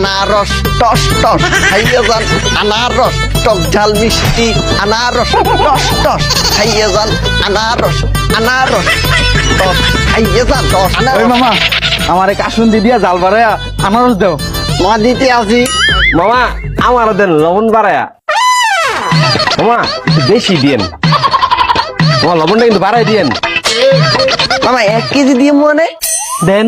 আনারস toss toss. খাইয়ে যান আনারস টক ঝাল মিষ্টি আনারস টস টস। খাইয়ে যান আনারস আনারস টস। খাইয়ে যান টস ওই আনারস মামা আমার এক আসন দিদিয়া জাল বাড়ায়া আনারস দেও। মা দিতে আসি। মামা আমার দেন লবণ বাড়ায়া। মামা বেশি দিয়েন। মামা লবণটা কিন্তু বাড়াই দিয়েন। মামা এক কেজি দিয়ে মনে? দেন।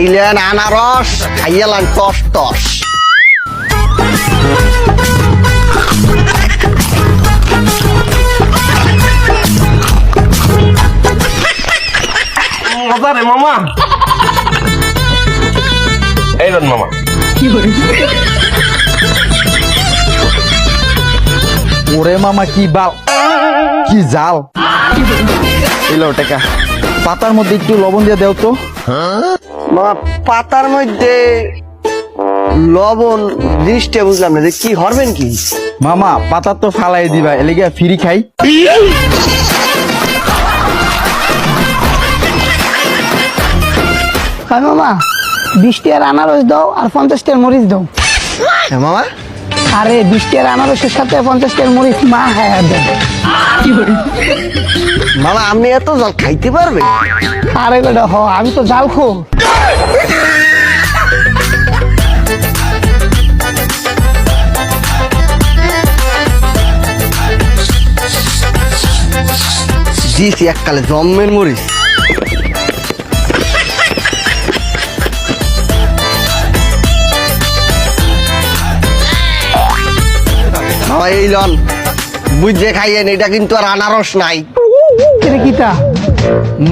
এইলেন আনারস খাইয়েলাম টস টস। মজা রে মামা। এই দেন মামা। ওরে মামা কি বাল কি জাল। এলো টাকা। পাতার মধ্যে একটু লবণ দিয়ে দেও তো। মামা পাতার মধ্যে লবণ জিনিসটা বুঝলাম না যে কি হরবেন কি? মামা পাতা তো ফালাই দিবা এলেগে ফ্রি খাই। হয় মামা বৃষ্টি আর আনারস দাও আর পঞ্চাশটার মরিচ দাও। হ্যাঁ মামা। আরে বৃষ্টি আর আনারসের সাথে পঞ্চাশটার মরিচ মা হ্যাঁ দেন মামা আপনি এত জল খাইতে পারবে আরে বেটা হ আমি তো জাল খো দিছি এককালে জম্মের মরিস এই লন বুঝে খাইয়েন এটা কিন্তু আর আনারস নাই।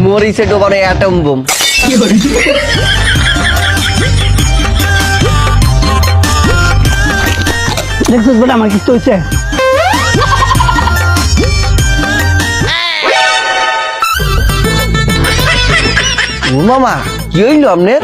মরিচে ডোবানো অ্যাটম বোম দেখছিস আমার কিছু হয়েছে মামা কি হইল আপনার?